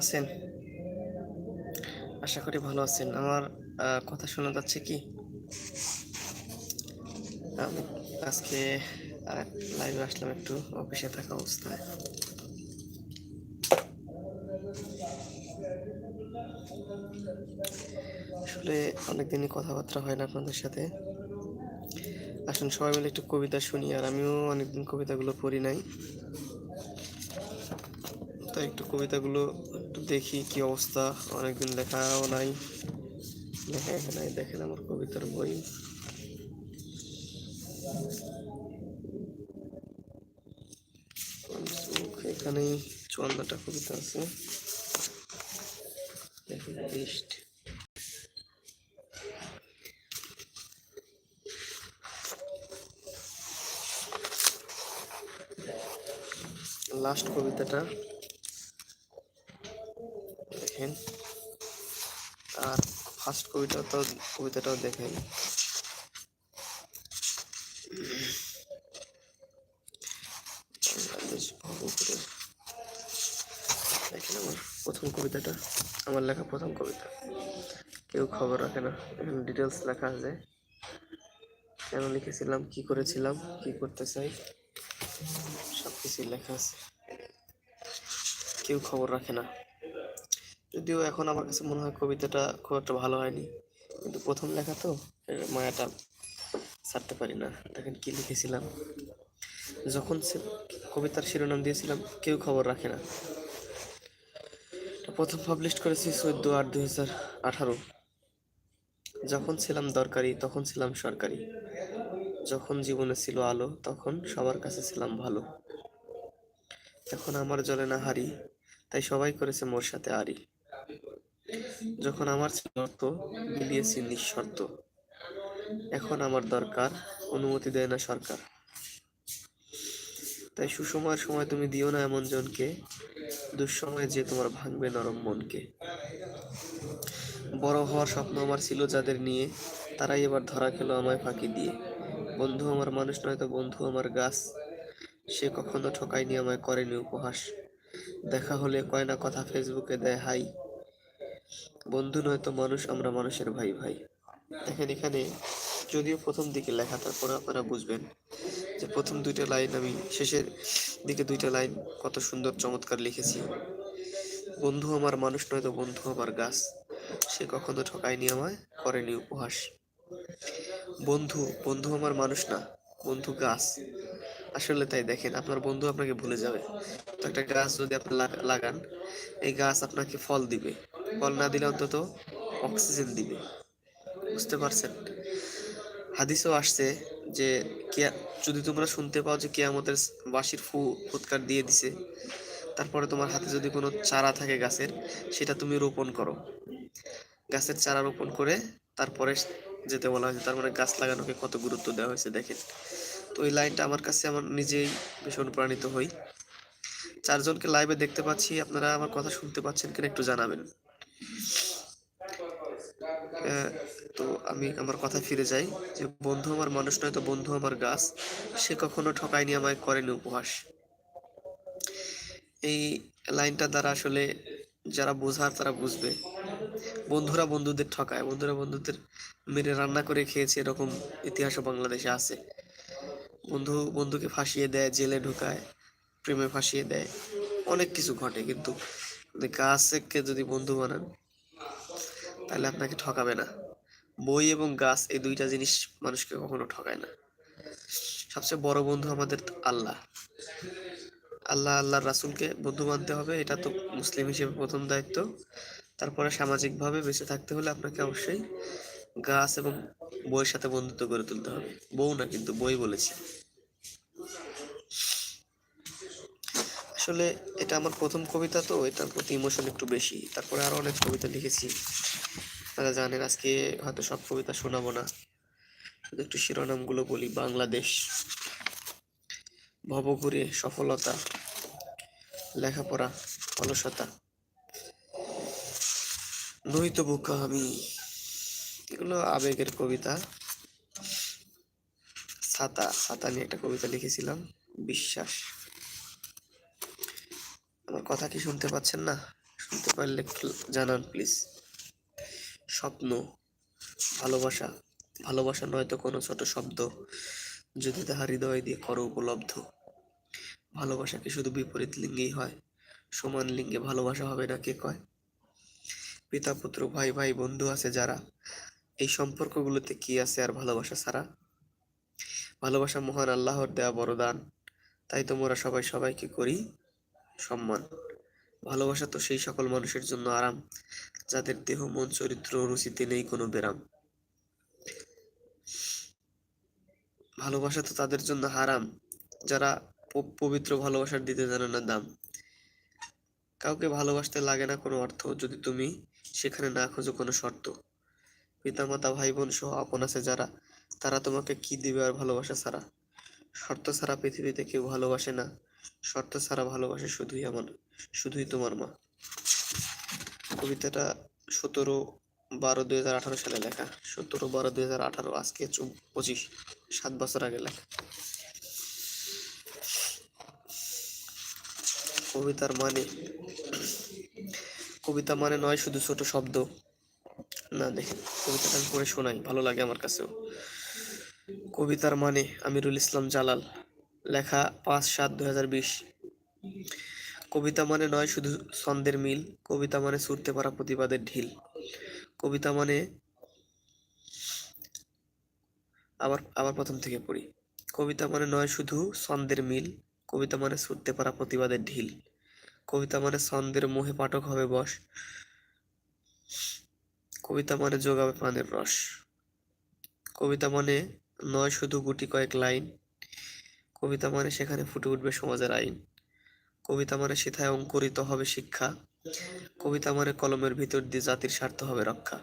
আছেন? আশা করি ভালো আছেন। আমার কথা শোনা যাচ্ছে কি? আমি আজকে লাইভে আসলাম একটু অফিসে থাকা অবস্থায়। আসলে অনেকদিনই কথাবার্তা হয় না আপনাদের সাথে। আসুন সবাই মিলে একটু কবিতা শুনি, আর আমিও অনেকদিন কবিতাগুলো পড়ি নাই। তাই একটু কবিতাগুলো একটু দেখি কি অবস্থা। অনেকদিন লেখাও নাই। লেখা নাই, দেখেন আমার কবিতার বই। এখানে চুয়ান্নটা কবিতা আছে। লিস্ট। লাস্ট কবিতাটা। দেখেন। আর ফার্স্ট কবিতা তো কবিতাটাও দেখেন। দেখেন আমার প্রথম কবিতাটা, আমার লেখা প্রথম কবিতা। কেউ খবর রাখে না, এখানে ডিটেলস লেখা আছে। কেন লিখেছিলাম, কি করেছিলাম, কি করতে চাই সব কিছুই লেখা আছে। কেউ খবর রাখে না। যদিও এখন আমার কাছে মনে হয় কবিতাটা খুব একটা ভালো হয়নি, কিন্তু প্রথম লেখা তো মায়াটা ছাড়তে পারি না। দেখেন কি লিখেছিলাম। যখন সে- কবিতার শিরোনাম দিয়েছিলাম, কেউ খবর রাখে না। প্রথম পাবলিশ করেছি চোদ্দ আট দুই হাজার আঠারো। যখন ছিলাম দরকারি, তখন ছিলাম সরকারি। যখন জীবনে ছিল আলো, তখন সবার কাছে ছিলাম ভালো। এখন আমার জলে না হারি, তাই সবাই করেছে মোর সাথে আরি যখন আমার ছিল অর্থ বিলিয়েছি নিঃশর্ত। এখন আমার দরকার, অনুমতি দেয় না সরকার। তাই সুসময়ের সময় তুমি দিও না এমন জনকে, দুঃসময়ে যে তোমার ভাঙবে নরম মনকে। বড় হওয়ার স্বপ্ন আমার ছিল যাদের নিয়ে, তারাই এবার ধরা খেলো আমায় ফাঁকি দিয়ে। বন্ধু আমার মানুষ নয় তো বন্ধু আমার গাছ, সে কখনো ঠকায়নি আমায়, করেনি উপহাস। দেখা হলে কয় না কথা, ফেসবুকে দেয় হাই। বন্ধু নয় তো মানুষ, আমরা মানুষের ভাই ভাই। দেখেন এখানে যদিও প্রথম দিকে লেখা, তারপরে আপনারা বুঝবেন যে প্রথম দুইটা লাইন আমি, শেষের দিকে দুইটা লাইন কত সুন্দর, চমৎকার লিখেছি। বন্ধু আমার মানুষ নয় তো বন্ধু আমার গাছ, সে কখনো ঠকায়নি আমায়, করেনি উপহাস। বন্ধু বন্ধু আমার মানুষ না, বন্ধু গাছ। আসলে তাই দেখেন, আপনার বন্ধু আপনাকে ভুলে যাবে। তো একটা গাছ যদি আপনি লাগান, এই গাছ আপনাকে ফল দিবে। ফল না দিলে অন্তত অক্সিজেন দিবে। বুঝতে পারছেন? হাদিসও আসছে যে, কেয়া- যদি তোমরা শুনতে পাও যে কেয়ামতের বাঁশির ফু, ফুৎকার দিয়ে দিছে, তারপরে তোমার হাতে যদি কোনো চারা থাকে গাছের, সেটা তুমি রোপণ করো। গাছের চারা রোপণ করে তারপরে যেতে বলা হয়েছে, তার মানে গাছ লাগানোকে কত গুরুত্ব দেওয়া হয়েছে, দেখেন। তো এই লাইনটা আমার কাছে আমার নিজেই ভীষণ অনুপ্রাণিত হই। চারজনকে লাইভে দেখতে পাচ্ছি, আপনারা আমার কথা শুনতে পাচ্ছেন কিনা একটু জানাবেন। তো আমি আমার কথা ফিরে যাই যে বন্ধু আমার মানুষ নয় তো বন্ধু আমার গাছ। সে কখনো ঠকায়নি আমায়, করেনি উপহাস। এই লাইনটা দ্বারা আসলে যারা বোঝার তারা বুঝবে। বন্ধুরা বন্ধুদের ঠকায়, বন্ধুরা বন্ধুদের মেরে রান্না করে খেয়েছে এরকম ইতিহাসও বাংলাদেশে আছে। বন্ধু বন্ধুকে ফাঁসিয়ে দেয়, জেলে ঢুকায়, প্রেমে ফাঁসিয়ে দেয়, অনেক কিছু ঘটে কিন্তু গাছকে যদি বন্ধু বানান, তাহলে আপনাকে ঠকাবে না। বই এবং গাছ এই দুইটা জিনিস মানুষকে কখনো ঠকায় না। সবচেয়ে বড় বন্ধু আমাদের আল্লাহ। আল্লাহ আল্লাহর রাসূলকে বন্ধু মানতে হবে, এটা তো মুসলিম হিসেবে প্রথম দায়িত্ব। তারপরে সামাজিকভাবে বেঁচে থাকতে হলে আপনাকে অবশ্যই গাছ এবং বইয়ের সাথে বন্ধুত্ব গড়ে তুলতে হবে। বউ না, কিন্তু বই বলেছি। আসলে এটা আমার প্রথম কবিতা তো, এটার প্রতি ইমোশন একটু বেশি। তারপরে আরও অনেক কবিতা লিখেছি। তারা জানেন, আজকে হয়তো সব কবিতা শোনাবো না। শুধু একটু শিরোনামগুলো বলি। বাংলাদেশ, ভবঘুরে সফলতা, লেখাপড়া, অলসতা। নহিত বোকা আমি। এগুলো আবেগের কবিতা। ছাতা ছাতা নিয়ে একটা কবিতা লিখেছিলাম, বিশ্বাস। আমার কথা কি শুনতে পাচ্ছেন না? শুনতে পারলে জানান প্লিজ স্বপ্ন, ভালোবাসা ভালোবাসা নয়তো কোনো ছোট শব্দ। যদি তাহার হৃদয় দিয়ে করো উপলব্ধ। ভালোবাসা কি শুধু বিপরীত লিঙ্গেই হয়। সমান লিঙ্গে ভালোবাসা হবে না কে কয়? পিতা, পুত্র, ভাই ভাই, বন্ধু আছে যারা। এই সম্পর্কগুলোতে কি আছে আর ভালোবাসা ছাড়া? ভালোবাসা মহান আল্লাহর দেয়া বরদান তাই তো মোরা সবাই সবাইকে করি। সম্মান। ভালোবাসা তো সেই সকল মানুষের জন্য আরাম, যাদের দেহ, মন, চরিত্র রুচিতে নেই কোনো বেরাম ভালোবাসা তো তাদের জন্য হারাম, যারা পবিত্র ভালোবাসার দিতে জানে না দাম। কাউকে ভালোবাসতে লাগে না কোনো অর্থ, যদি তুমি সেখানে না খোঁজো কোনো শর্ত। পিতামাতা ভাই বোন সহ আপন আছে যারা, তারা তোমাকে কি দিবে আর ভালোবাসা ছাড়া? শর্ত ছাড়া পৃথিবীতে কেউ ভালোবাসে না। শর্ত ছাড়া ভালোবাসে শুধুই আমার, শুধুই তোমার মা। কবিতাটা সতেরো বারো দুই হাজার আঠারো সালে লেখা। সতেরো বারো দুই হাজার আঠারো, আজকে পঁচিশ, সাত বছর আগে লেখা। কবিতার মানে কবিতা মানে নয় শুধু ছোট শব্দ। না, দেখেন, কবিতাটা আমি পড়ে শোনাই, ভালো লাগে আমার কাছেও। কবিতার মানে আমিরুল ইসলাম জালাল। লেখা পাঁচ সাত বিশ। কবিতা মানে নয় শুধু ছন্দের মিল, কবিতা মানে ছুটতে পারা প্রতিবাদের ঢিল। কবিতা মানে আবার আবার প্রথম থেকে পড়ি। কবিতা মানে নয় শুধু ছন্দের মিল, কবিতা মানে ছুটতে পারা প্রতিবাদের ঢিল। কবিতা মানে ছন্দের মোহে পাঠক হবে বশ। কবিতা মানে যোগাবে প্রাণের রস। কবিতা মানে নয় শুধু গুটি কয়েক লাইন কবিতা মানে সেখানে ফুটে উঠবে সমাজের আইন। কবিতা মানে সেথায় অঙ্কুরিত হবে শিক্ষা। কবিতা মানে কলমের ভিতর দিয়ে জাতির স্বার্থ হবে রক্ষা।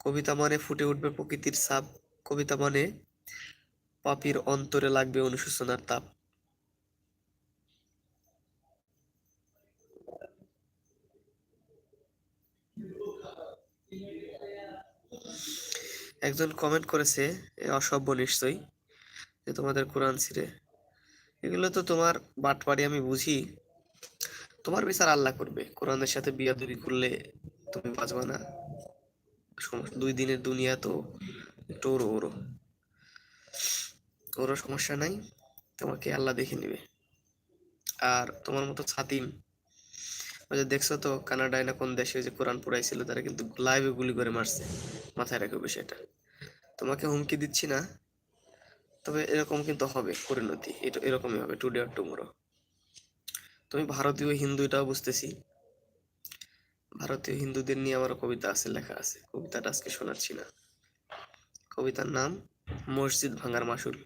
কবিতা মানে ফুটে উঠবে প্রকৃতির ছাপ। কবিতা মানে পাপির অন্তরে লাগবে অনুশোচনার তাপ। একজন কমেন্ট করেছে অসভ্য নিশ্চয়ই। যে তোমাদের কোরআন ছিঁড়ে। এগুলো তো তোমার বাটপাড়ি আমি বুঝি। তোমার বিচার আল্লাহ করবে। কোরআনের সাথে বিয়াদবি করলে তুমি বাঁচবা না। দুই দিনের দুনিয়া তো একটু ওরো ওরো। ওরও সমস্যা নাই। তোমাকে আল্লাহ দেখে নেবে। আর তোমার মতো ছাতিম যে দেখছ তো কানাডায় না কোন দেশে যে কোরআন পড়াইছিল, তারা কিন্তু লাইভে গুলি করে মারছে। মাথায় রাখবে বিষয়টা। তোমাকে হুমকি দিচ্ছি না। তবে এরকম কিন্তু হবে পরিণতি। এটা এরকমই হবে টুডে আর টুমোরো তুমি ভারতীয় হিন্দু এটাও বুঝতেছি। ভারতীয় হিন্দুদের নিয়ে আমার কবিতা আছে, লেখা আছে। কবিতাটা আজকে শোনাচ্ছি না। কবিতার নাম মসজিদ ভাঙার মাসুল।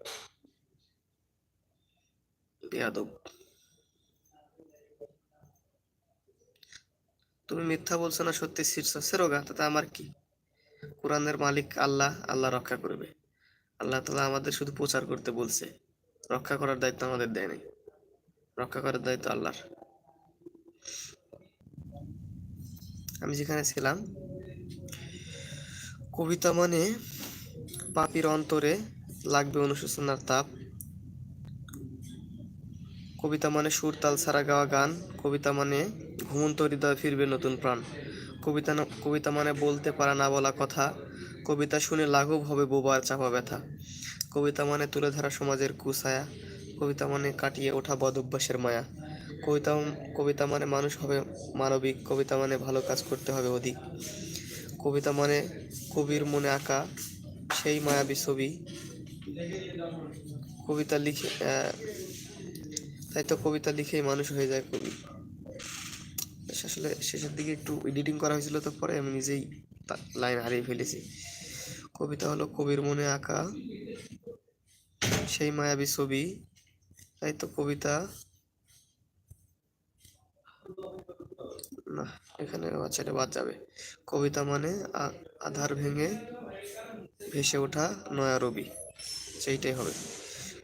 বেয়াদব। তুমি মিথ্যা বলছো না সত্যি শীর্ষ সেরোগা? তাতে আমার কি? কোরআনের মালিক আল্লাহ আল্লাহ রক্ষা করবে। আল্লাহ তালা আমাদের শুধু প্রচার করতে বলছে। রক্ষা করার দায়িত্ব আমাদের দেয় রক্ষা করার দায়িত্ব আল্লাহর। আমি যেখানে ছিলাম, কবিতা মানে পাপির অন্তরে লাগবে অনুশোচনার তাপ। কবিতা মানে সুর তাল ছাড়া গাওয়া গান। কবিতা মানে ঘুমন্ত হৃদয় ফিরবে নতুন প্রাণ। কবিতা কবিতা মানে বলতে পারা না বলা কথা। কবিতা শুনে লাঘব হবে বোবার চাপা ব্যথা। কবিতা মানে তুলে ধরা সমাজের কুছায়া। কবিতা মানে কাটিয়ে ওঠা বদ অভ্যাসের মায়া। কবিতা কবিতা মানে মানুষ হবে মানবিক। কবিতা মানে ভালো কাজ করতে হবে অধিক। কবিতা মানে কবির মনে আঁকা সেই মায়াবী ছবি। কবিতা লিখে তাই তো কবিতা লিখেই মানুষ হয়ে যায় কবি। আসলে শেষের দিকে একটু এডিটিং করা হয়েছিল, তো পরে আমি নিজেই লাইন হারিয়ে ফেলেছি। কবিতা হলো কবির মনে আঁকা, সেই মায়াবী ছবি, তাই তো কবিতা। না, এখানে এটা বাদ যাবে। কবিতা মানে আধার ভেঙে ভেসে ওঠা নয়া রবি, সেইটাই হবে।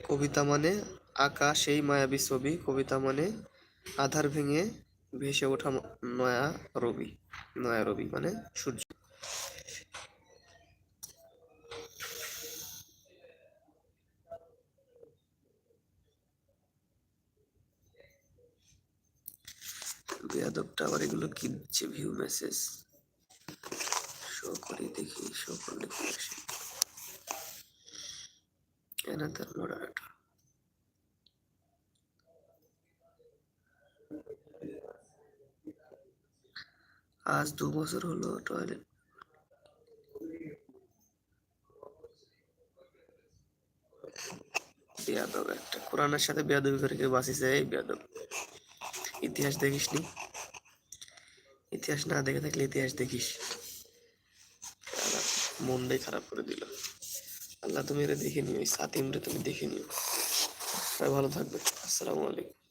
কবিতা মানে আঁকা সেই মায়াবী ছবি, কবিতা মানে আধার ভেঙে ভেসে ওঠা নয়া রবি নয়া রবি মানে সূর্য। বেয়াদবটা আবার এগুলো কি দিচ্ছে? ভিউ মেসেজ শো করি দেখি শো করলে কি আসে? অ্যানাদার মডারেটর আজ দু বছর হলো টয়লেট বেয়াদব একটা। কোরআনের সাথে বেয়াদবি করে কেউ বাঁচিয়েছে এই বেয়াদব। ইতিহাস দেখিসনি ইতিহাস না দেখে থাকলে ইতিহাস দেখিস। মনটাই খারাপ করে দিল। আল্লাহ তুমি এটা দেখে নিও, এই সাতিমরে তুমি দেখে নিও। ভালো থাকবে। আসসালামু আলাইকুম।